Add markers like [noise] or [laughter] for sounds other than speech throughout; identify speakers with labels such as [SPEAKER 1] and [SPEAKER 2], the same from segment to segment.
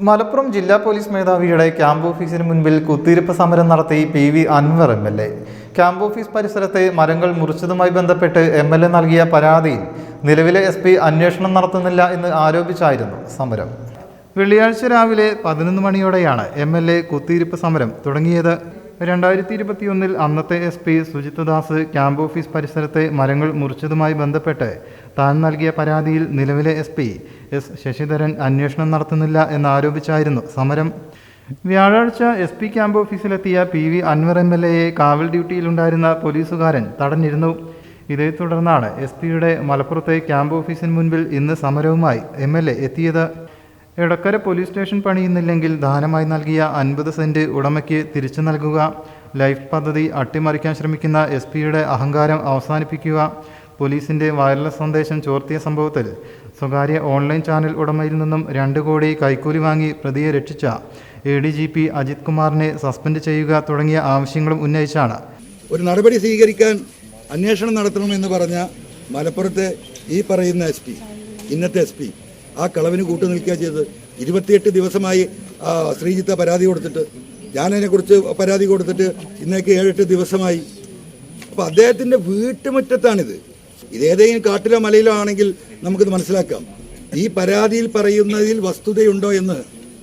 [SPEAKER 1] മലപ്പുറം ജില്ലാ പോലീസ് മേധാവിയുടെ ക്യാമ്പ് ഓഫീസിന് മുൻപിൽ കുത്തിയിരിപ്പ് സമരം നടത്തി P V Anvar M L A. Camp office പരിസരത്തെ മരങ്ങൾ മുറിച്ചതുമായി ബന്ധപ്പെട്ട് എം എൽ എ നൽകിയ പരാതിയിൽ നിലവിലെ എസ് പി അന്വേഷണം നടത്തുന്നില്ല എന്ന് ആരോപിച്ചായിരുന്നു സമരം. വെള്ളിയാഴ്ച രാവിലെ പതിനൊന്ന് മണിയോടെയാണ് എം എൽ എ കുത്തിയിരിപ്പ് സമരം തുടങ്ങിയത്. രണ്ടായിരത്തി ഇരുപത്തിയൊന്നിൽ അന്നത്തെ S P Sujith Das camp office പരിസരത്തെ മരങ്ങൾ മുറിച്ചതുമായി ബന്ധപ്പെട്ട് താൻ നൽകിയ പരാതിയിൽ നിലവിലെ എസ് പി എസ് ശശിധരൻ അന്വേഷണം നടത്തുന്നില്ല എന്നാരോപിച്ചായിരുന്നു സമരം. വ്യാഴാഴ്ച S P camp ഓഫീസിലെത്തിയ P V Anvar M L എയെ കാവൽ ഡ്യൂട്ടിയിലുണ്ടായിരുന്ന പോലീസുകാരൻ തടഞ്ഞിരുന്നു. ഇതേ തുടർന്നാണ് എസ് പിയുടെ മലപ്പുറത്തെ ക്യാമ്പ് ഓഫീസിന് മുൻപിൽ ഇന്ന് സമരവുമായി എം എൽ എ എത്തിയത്. എടക്കര പോലീസ് സ്റ്റേഷൻ പണിയുന്നില്ലെങ്കിൽ ദാനമായി നൽകിയ അൻപത് സെന്റ് ഉടമയ്ക്ക് തിരിച്ചു നൽകുക. ലൈഫ് പദ്ധതി അട്ടിമറിക്കാൻ ശ്രമിക്കുന്ന എസ് പിയുടെ അഹങ്കാരം അവസാനിപ്പിക്കുക. പോലീസിന്റെ വയർലെസ് സന്ദേശം ചോർത്തിയ സംഭവത്തിൽ സ്വകാര്യ ഓൺലൈൻ ചാനൽ ഉടമയിൽ നിന്നും രണ്ട് കോടി കൈക്കൂലി വാങ്ങി പ്രതിയെ രക്ഷിച്ച A D G P Ajith കുമാറിനെ സസ്പെൻഡ് ചെയ്യുക തുടങ്ങിയ ആവശ്യങ്ങളും ഉന്നയിച്ചാണ്.
[SPEAKER 2] ഒരു നടപടി സ്വീകരിക്കാൻ അന്വേഷണം നടത്തണമെന്ന് പറഞ്ഞ മലപ്പുറത്തെ ഈ പറയുന്ന എസ് പി ഇന്നത്തെ എസ് പി ആ കളവിന് കൂട്ടു നിൽക്കുക ചെയ്തത്. ഇരുപത്തിയെട്ട് ദിവസമായി ശ്രീജിത്ത പരാതി കൊടുത്തിട്ട്. ഞാനതിനെക്കുറിച്ച് പരാതി കൊടുത്തിട്ട് ഇന്നേക്ക് ഏഴെട്ട് ദിവസമായി. അപ്പോൾ അദ്ദേഹത്തിന്റെ വീട്ടുമുറ്റത്താണിത്. ഇതേതെങ്കിലും കാട്ടിലോ മലയിലോ ആണെങ്കിൽ നമുക്കിത് മനസ്സിലാക്കാം. ഈ പരാതിയിൽ പറയുന്നതിൽ വസ്തുതയുണ്ടോ എന്ന്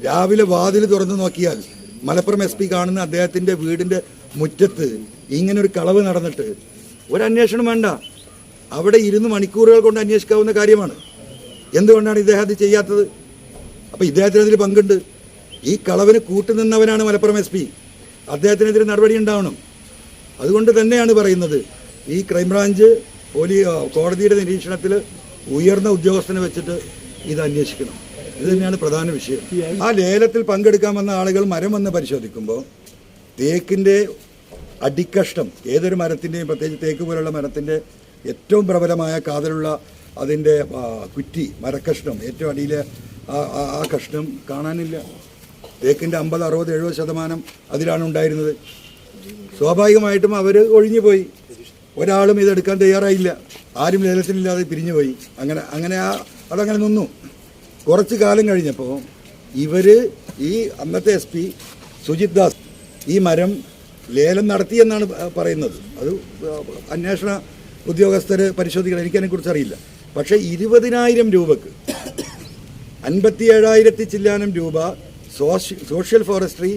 [SPEAKER 2] രാവിലെ വാതിൽ തുറന്നു നോക്കിയാൽ മലപ്പുറം എസ് പി കാണുന്ന അദ്ദേഹത്തിന്റെ വീടിന്റെ മുറ്റത്ത് ഇങ്ങനെ ഒരു കളവ് നടന്നിട്ട്. ഒരു അന്വേഷണം വേണ്ട. അവിടെ ഇരുന്ന് മണിക്കൂറുകൾ കൊണ്ട് അന്വേഷിക്കാവുന്ന കാര്യമാണ്. എന്തുകൊണ്ടാണ് ഇദ്ദേഹം അത് ചെയ്യാത്തത്? അപ്പോൾ ഇദ്ദേഹത്തിന് അതിൽ പങ്കുണ്ട്. ഈ കളവിന് കൂട്ടുനിന്നവനാണ് മലപ്പുറം എസ് പി. അദ്ദേഹത്തിനെതിരെ നടപടി ഉണ്ടാവണം. അതുകൊണ്ട് തന്നെയാണ് പറയുന്നത്. ഈ ക്രൈംബ്രാഞ്ച് പോലീ കോടതിയുടെ നിരീക്ഷണത്തിൽ ഉയർന്ന ഉദ്യോഗസ്ഥനെ വെച്ചിട്ട് ഇത് അന്വേഷിക്കണം. ഇത് തന്നെയാണ് പ്രധാന വിഷയം. ആ ലേലത്തിൽ പങ്കെടുക്കാൻ വന്ന ആളുകൾ മരം വന്ന് പരിശോധിക്കുമ്പോൾ തേക്കിന്റെ അടിക്കഷ്ടം ഏതൊരു മരത്തിന്റെയും പ്രത്യേകിച്ച് തേക്ക് പോലുള്ള മരത്തിന്റെ ഏറ്റവും പ്രബലമായ കാതലുള്ള അതിന്റെ കുറ്റി മരക്കഷ്ണം ഏറ്റവും അടിയിലെ ആ കഷ്ണം കാണാനില്ല. തേക്കിന്റെ അമ്പത് അറുപത് എഴുപത് ശതമാനം അതിലാണ് ഉണ്ടായിരുന്നത്. സ്വാഭാവികമായിട്ടും അവർ ഒഴിഞ്ഞുപോയി. ഒരാളും ഇതെടുക്കാൻ തയ്യാറായില്ല. ആരും ലേലത്തിനില്ലാതെ പിരിഞ്ഞുപോയി. അങ്ങനെ അങ്ങനെ ആ അതങ്ങനെ നിന്നു. കുറച്ച് കാലം കഴിഞ്ഞപ്പോൾ ഇവർ ഈ അന്നത്തെ എസ് പി സുജിത് ദാസ് ഈ മരം ലേലം നടത്തിയെന്നാണ് പറയുന്നത്. അത് അന്വേഷണ ഉദ്യോഗസ്ഥർ പരിശോധിക്കണം. എനിക്കതിനെക്കുറിച്ച് അറിയില്ല പക്ഷേ ഇരുപതിനായിരം രൂപക്ക് അൻപത്തി ഏഴായിരത്തി ചില്ലാനം രൂപ സോഷ്യൽ ഫോറസ്ട്രി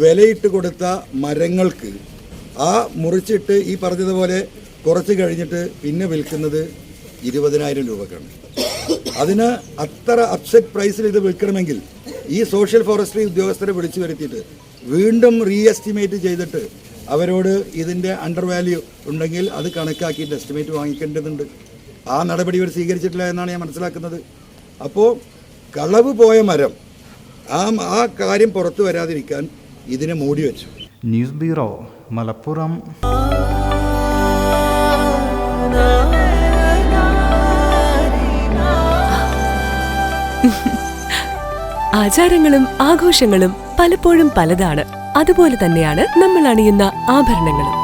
[SPEAKER 2] വിലയിട്ട് കൊടുത്ത മരങ്ങൾക്ക് ആ മുറിച്ചിട്ട് ഈ പറഞ്ഞതുപോലെ കുറച്ച് കഴിഞ്ഞിട്ട് പിന്നെ വിൽക്കുന്നത് ഇരുപതിനായിരം രൂപക്കാണ്. അതിന് അത്ര അപ്സെറ്റ് പ്രൈസിൽ ഇത് വിൽക്കണമെങ്കിൽ ഈ സോഷ്യൽ ഫോറസ്ട്രി ഉദ്യോഗസ്ഥരെ വിളിച്ചു വരുത്തിയിട്ട് വീണ്ടും റീ എസ്റ്റിമേറ്റ് ചെയ്തിട്ട് അവരോട് ഇതിന്റെ അണ്ടർ വാല്യൂ ഉണ്ടെങ്കിൽ അത് കണക്കാക്കിയിട്ട് എസ്റ്റിമേറ്റ് വാങ്ങിക്കേണ്ടതുണ്ട്. ആ നടപടി ഇവർ സ്വീകരിച്ചിട്ടില്ല എന്നാണ് ഞാൻ മനസ്സിലാക്കുന്നത്. അപ്പോൾ കളവ് പോയ മരം ആ ആ കാര്യം പുറത്തു വരാതിരിക്കാൻ ഇതിനെ മൂടി വെച്ചു.
[SPEAKER 1] News bureau Malappuram. [laughs]
[SPEAKER 3] ആചാരങ്ങളും ആഘോഷങ്ങളും പലപ്പോഴും പലതാണ്. അതുപോലെ തന്നെയാണ് നമ്മൾ അണിയുന്ന ആഭരണങ്ങളും.